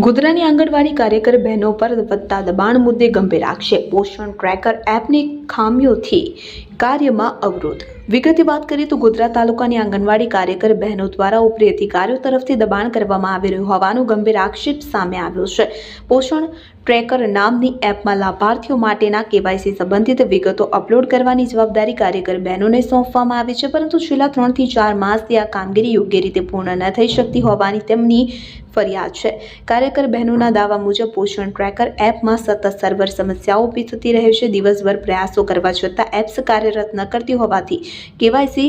ગોધરાની આંગણવાડી કાર્યકર બહેનો પર વધતા દબાણ મુદ્દે ગંભીર આક્ષેપ. પોષણ ટ્રેકર એપની ખામીઓથી કાર્યમાં અવરોધ. વિગતે વાત કરીએ તો ગોધરા તાલુકાની આંગણવાડી કાર્યકર બહેનો દ્વારા ઉપરી અધિકારીઓ તરફથી દબાણ કરવામાં આવી રહ્યું હોવાનો ગંભીર આક્ષેપ સામે આવ્યો છે. પોષણ ટ્રેકર નામની એપમાં લાભાર્થીઓ માટેના કેવાયસી સંબંધિત વિગતો અપલોડ કરવાની જવાબદારી કાર્યકર બહેનોને સોંપવામાં આવી છે, પરંતુ છેલ્લા ત્રણથી ચાર માસથી આ કામગીરી યોગ્ય રીતે પૂર્ણ ન થઈ શકતી હોવાની તેમની ફરિયાદ છે. કાર્યકર બહેનોના દાવા મુજબ, પોષણ ટ્રેકર એપમાં સતત સર્વર સમસ્યાઓ ઊભી થતી રહે છે. દિવસભર પ્રયાસો કરવા છતાં એપ્સ કાર્યરત ન કરતી હોવાથી કેવાયસી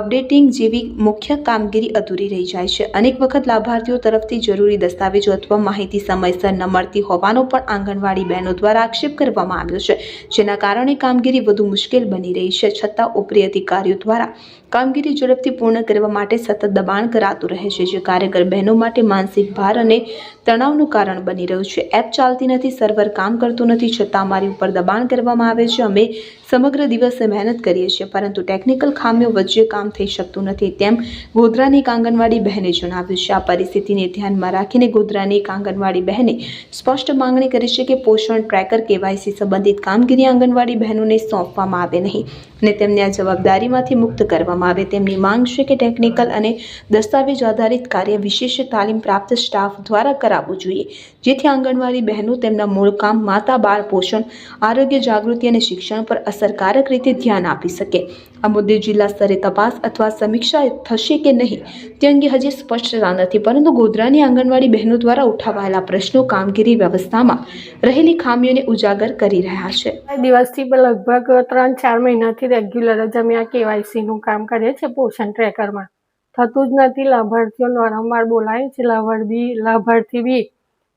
અપડેટિંગ જેવી મુખ્ય કામગીરી અધૂરી રહી જાય છે. અનેક વખત લાભાર્થીઓ તરફથી જરૂરી દસ્તાવેજો અથવા માહિતી સમયસર ન મળતી હોવાનો પણ આંગણવાડી બહેનો દ્વારા આક્ષેપ કરવામાં આવ્યો છે, જેના કારણે કામગીરી વધુ મુશ્કેલ બની રહી છે, છતાં ઉપરી અધિકારીઓ દ્વારા કામગીરી ઝડપથી પૂર્ણ કરવા માટે સતત દબાણ કરાતું રહે છે, જે કાર્યકર બહેનો માટે માનસિક ભાર અને તણાવનું કારણ બની રહ્યું છે. એપ ચાલતી નથી, સર્વર કામ કરતું નથી, છતાં અમારી ઉપર દબાણ કરવામાં આવે છે. અમે સમગ્ર દિવસે મહેનત કરીએ છીએ, પરંતુ ટેકનિકલ ખામીઓ વચ્ચે કામ થઈ શકતું નથી. તેમ ગોધરાની એક આંગણવાડી બહેને જણાવ્યું છે. આ પરિસ્થિતિને ધ્યાનમાં રાખીને ગોધરાની એક આંગણવાડી બહેને સ્પષ્ટ માંગણી કરી છે કે પોષણ ટ્રેકર કેવાયસી સંબંધિત કામગીરી આંગણવાડી બહેનોને સોંપવામાં આવે નહીં અને તેમને આ જવાબદારીમાંથી મુક્ત કરવામાં આવે. તેમની માંગ છે કે ટેકનિકલ અને દસ્તાવેજ આધારિત કાર્ય વિશેષ તાલીમ પ્રાપ્ત સ્ટાફ દ્વારા કરાવવું જોઈએ, જેથી આંગણવાડી બહેનો તેમના મૂળ કામ માતા બાળ પોષણ, આરોગ્ય જાગૃતિ અને શિક્ષણ પર અસરકારક રીતે ધ્યાન આપી શકે. આ મુદ્દે જિલ્લા સ્તરે તપાસ અથવા સમીક્ષા થશે કે નહીં તે અંગે હજી સ્પષ્ટતા નથી, પરંતુ ગોધરાની આંગણવાડી બહેનો દ્વારા ઉઠાવાયેલા પ્રશ્નો કામગીરી વ્યવસ્થામાં રહેલી ખામીઓને ઉજાગર કરી રહ્યા છે. દિવસથી લગભગ ત્રણ ચાર મહિનાથી રેગ્યુલર જ અમે આ કેવાયસીનું કામ કરીએ છીએ પોષણ ટ્રેકરમાં થતું જ નથી લાભાર્થીઓ વારંવાર બોલાય છે લાભાર્થી લાભાર્થી બી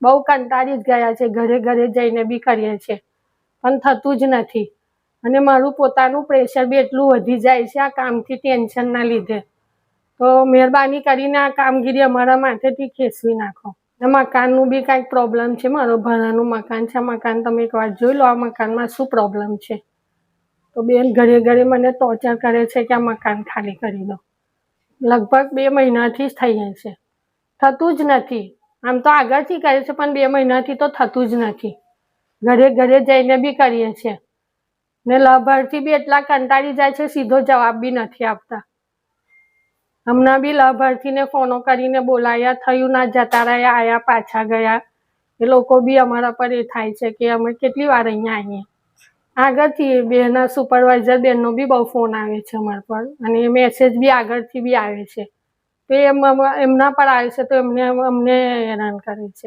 બહુ કંટાળી જ ગયા છે, ઘરે ઘરે જઈને બી કરીએ છીએ. પણ થતું જ નથી. અને મારું પોતાનું પ્રેશર બી એટલું વધી જાય છે આ કામથી ટેન્શનના લીધે. તો મહેરબાની કરીને આ કામગીરી અમારા માટેથી ખેંચવી નાખો. મકાનનું બી કાંઈક પ્રોબ્લેમ છે. મારો ભાડાનું મકાન છે. આ મકાન તમે એકવાર જોઈ લો. આ મકાનમાં શું પ્રોબ્લેમ છે? તો બેન ઘરે ઘરે મને ટોર્ચર કરે છે કે આ મકાન ખાલી કરી દો. લગભગ બે મહિનાથી જ થઈ જાય છે. થતું જ નથી. આમ તો આગળથી કરે છે, પણ બે મહિનાથી તો થતું જ નથી. ઘરે ઘરે જઈને બી કરીએ છીએ. ને લાભાર્થી બી એટલા કંટાળી જાય છે, સીધો જવાબ બી નથી આપતા. હમણાં બી લાભાર્થીને ફોનો કરીને બોલાયા, થયું ના, જતા રહ્યા, આયા, પાછા ગયા. એ લોકો બી અમારા પર એ થાય છે કે અમે કેટલી વાર અહીંયા આવીએ. આગળથી બેના સુપરવાઇઝર બેનનો બી બહુ ફોન આવે છે અમારા પર અને મેસેજ બી આગળથી બી આવે છે. તો એમ, એમના પર આવે છે તો એમને, અમને હેરાન કરે છે.